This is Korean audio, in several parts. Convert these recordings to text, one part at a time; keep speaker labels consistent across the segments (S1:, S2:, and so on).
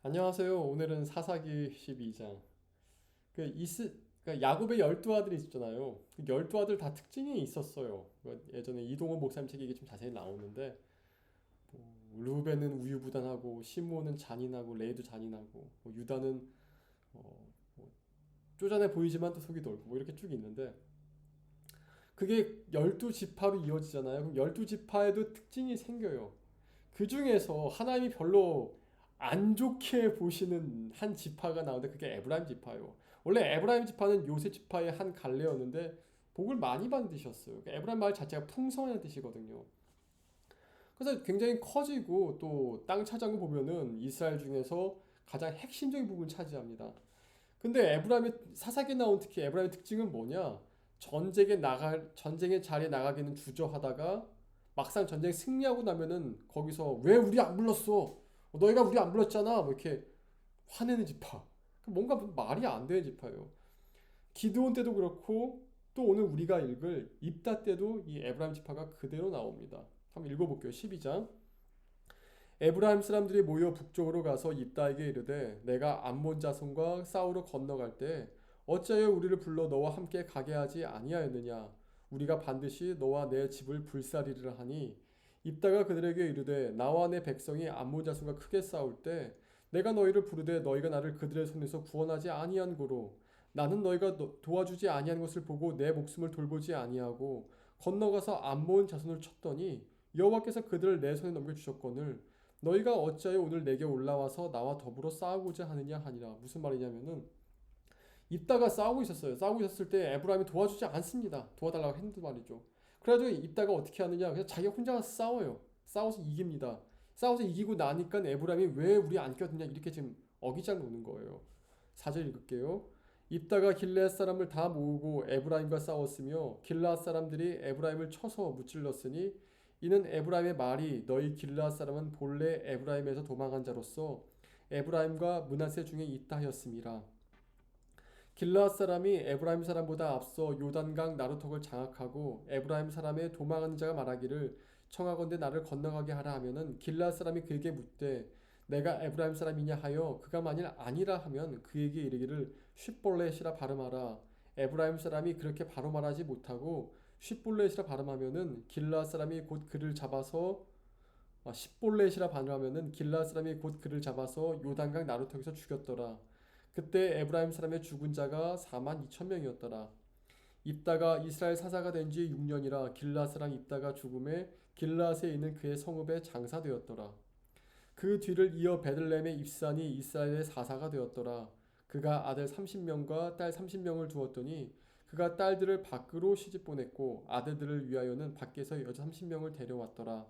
S1: 안녕하세요. 오늘은 사사기 12장. 그 이스 그러니까 야곱의 열두 아들이 있잖아요. 그 열두 아들 다 특징이 있었어요. 그 예전에 이동원 목사님 책에 이게 좀 자세히 나오는데 뭐, 루벤은 우유부단하고 시므온은 잔인하고 레이도 잔인하고 뭐 유다는 어, 뭐 쪼잔해 보이지만 또 속이 넓고 뭐 이렇게 쭉 있는데 그게 열두 지파로 이어지잖아요. 그럼 열두 지파에도 특징이 생겨요. 그 중에서 하나님이 별로 안 좋게 보시는 한 지파가 나오는데 그게 에브라임 지파예요. 원래 에브라임 지파는 요셉 지파의 한 갈래였는데 복을 많이 받으셨어요. 그러니까 에브라임 말 자체가 풍성한 뜻이거든요. 그래서 굉장히 커지고 또 땅 차지한 거 보면은 이스라엘 중에서 가장 핵심적인 부분을 차지합니다. 근데 에브라임의 사사기에 나온 특히 에브라임의 특징은 뭐냐? 전쟁에 나갈 전쟁의 자리에 나가기는 주저하다가 막상 전쟁 승리하고 나면은 거기서 왜 우리 안 불렀어? 너희가 우리 안 불렀잖아. 뭐 이렇게 화내는 지파. 뭔가 말이 안 되는 지파예요. 기드온 때도 그렇고 또 오늘 우리가 읽을 입다 때도 이 에브라임 지파가 그대로 나옵니다. 한번 읽어볼게요. 12장. 에브라임 사람들이 모여 북쪽으로 가서 입다에게 이르되 내가 암몬 자손과 싸우러 건너갈 때 어찌하여 우리를 불러 너와 함께 가게 하지 아니하였느냐 우리가 반드시 너와 내 집을 불사리리라 하니 입다가 그들에게 이르되 나와 내 백성이 암몬 자손과 크게 싸울 때 내가 너희를 부르되 너희가 나를 그들의 손에서 구원하지 아니한 고로 나는 너희가 도와주지 아니한 것을 보고 내 목숨을 돌보지 아니하고 건너가서 암몬 자손을 쳤더니 여호와께서 그들을 내 손에 넘겨 주셨거늘 너희가 어찌하여 오늘 내게 올라와서 나와 더불어 싸우고자 하느냐 하니라 무슨 말이냐면은 입다가 싸우고 있었어요. 싸우고 있었을 때 에브라임이 도와주지 않습니다. 도와달라고 했는데 말이죠. 그래가지고 입다가 어떻게 하느냐? 그냥 자기가 혼자 싸워요. 싸워서 이깁니다. 싸워서 이기고 나니까 에브라임이 왜 우리 안 껴드냐 이렇게 지금 어기장 노는 거예요. 사절 읽을게요. 입다가 길앗 사람을 다 모으고 에브라임과 싸웠으며 길앗 사람들이 에브라임을 쳐서 무찔렀으니 이는 에브라임의 말이 너희 길앗 사람은 본래 에브라임에서 도망한 자로서 에브라임과 문하세 중에 있다 하였음이라. 길라앗 사람이 에브라임 사람보다 앞서 요단강 나루턱을 장악하고 에브라임 사람의 도망하는 자가 말하기를 청하건대 나를 건너가게 하라 하면은 길라앗 사람이 그에게 묻되 내가 에브라임 사람이냐 하여 그가 만일 아니라 하면 그에게 이르기를 쉿볼렛이라 발음하라. 에브라임 사람이 그렇게 바로 말하지 못하고 쉿볼렛이라 발음하면은 길라앗 사람이 곧 그를 잡아서 아, 십볼렛이라 발음하면은 길라앗 사람이 곧 그를 잡아서 요단강 나루턱에서 죽였더라 그때 에브라임 사람의 죽은 자가 4만 2천 명이었더라. 입다가 이스라엘 사사가 된 지 6년이라 길라스랑 입다가 죽음에 길라스에 있는 그의 성읍에 장사되었더라. 그 뒤를 이어 베들렘의 입산이 이스라엘의 사사가 되었더라. 그가 아들 30명과 딸 30명을 두었더니 그가 딸들을 밖으로 시집 보냈고 아들들을 위하여는 밖에서 여자 30명을 데려왔더라.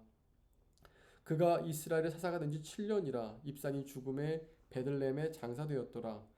S1: 그가 이스라엘의 사사가 된 지 7년이라 입산이 죽음에 베들렘에 장사되었더라.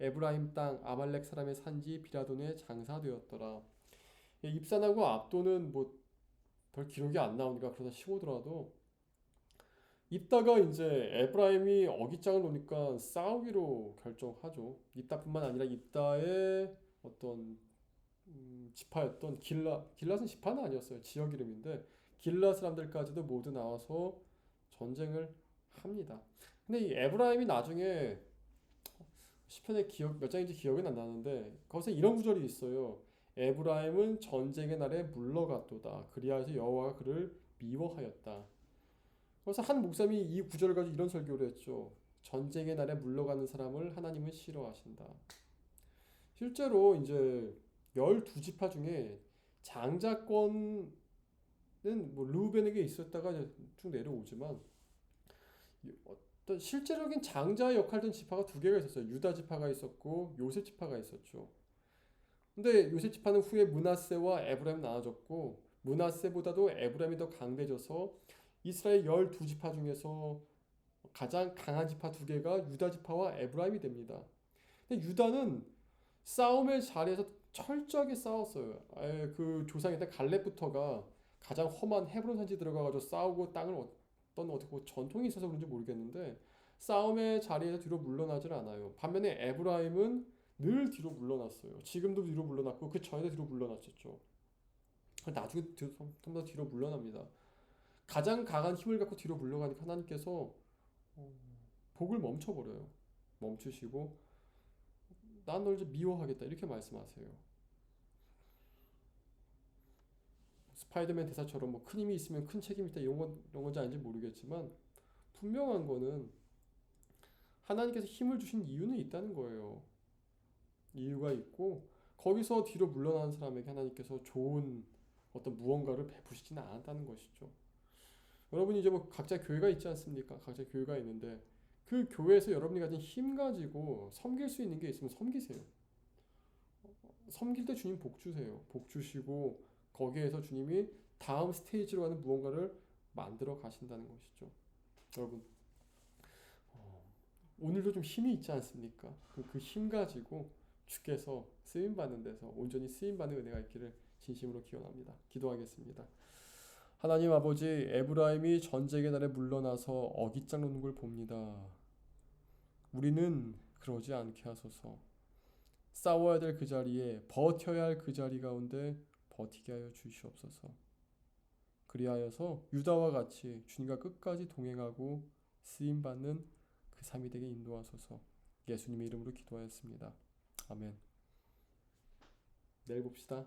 S1: 에브라임 땅 아말렉 사람의 산지 비라돈에 장사되었더라. 예, 입산하고 압도는 뭐 별 기록이 안 나오니까 그러다 치고더라도 입다가 이제 에브라임이 어깃장을 놓으니까 싸우기로 결정하죠. 입다뿐만 아니라 입다의 어떤 음, 지파였던 길라 길랏은 지파는 아니었어요. 지역 이름인데 길라 사람들까지도 모두 나와서 전쟁을 합니다. 근데 이 에브라임이 나중에 시편의 기억 몇 장인지 기억은 안 나는데 거기서 이런 구절이 있어요. 에브라임은 전쟁의 날에 물러갔도다. 그리하여서 여호와가 그를 미워하였다. 그래서 한 목사님이 이 구절을 가지고 이런 설교를 했죠. 전쟁의 날에 물러가는 사람을 하나님은 싫어하신다. 실제로 이제 12지파 중에 장자권은 뭐 루벤에게 있었다가 쭉 내려오지만 어떤 실제적인 장자 역할던 지파가 두 개가 있었어요. 유다 지파가 있었고 요셉 지파가 있었죠. 근데 요셉 지파는 후에 문하세와 에브라임 나눠졌고 문하세보다도 에브라임이 더 강대져서 이스라엘 12지파 중에서 가장 강한 지파 두 개가 유다 지파와 에브라임이 됩니다. 근데 유다는 싸움의 자리에서 철저하게 싸웠어요. 그 조상이던 갈렙부터가 가장 험한 헤브론 산지 들어가가지고 싸우고 땅을 어떤 어떻게 뭐 전통이 있어서 그런지 모르겠는데 싸움의 자리에서 뒤로 물러나질 않아요. 반면에 에브라임은 늘 뒤로 물러났어요. 지금도 뒤로 물러났고 그 전에도 뒤로 물러났었죠. 나중에 좀더 뒤로 물러납니다. 가장 강한 힘을 갖고 뒤로 물러가니까 하나님께서 어, 복을 멈춰버려요. 멈추시고 난 널 미워하겠다 이렇게 말씀하세요. 스파이더맨 대사처럼 뭐 큰 힘이 있으면 큰 책임이 있다 이런 건 이런 건지 아닌지 모르겠지만 분명한 거는 하나님께서 힘을 주신 이유는 있다는 거예요. 이유가 있고 거기서 뒤로 물러나는 사람에게 하나님께서 좋은 어떤 무언가를 베푸시지는 않았다는 것이죠. 여러분이 이제 뭐 각자 교회가 있지 않습니까? 각자 교회가 있는데 그 교회에서 여러분이 가진 힘 가지고 섬길 수 있는 게 있으면 섬기세요. 섬길 때 주님 복 주세요. 복 주시고 거기에서 주님이 다음 스테이지로 가는 무언가를 만들어 가신다는 것이죠. 여러분 어, 오늘도 좀 힘이 있지 않습니까? 그 힘 가지고 주께서 쓰임 받는 데서 온전히 쓰임 받는 은혜가 있기를 진심으로 기원합니다. 기도하겠습니다. 하나님 아버지 에브라임이 전쟁의 날에 물러나서 어깃장 놓는 걸 봅니다. 우리는 그러지 않게 하소서. 싸워야 될 그 자리에 버텨야 할 그 자리 가운데 버티게 하여 주시옵소서. 그리하여서 유다와 같이 주님과 끝까지 동행하고 쓰임 받는 그 삶이 되게 인도하소서. 예수님의 이름으로 기도하였습니다. 아멘. 내일 봅시다.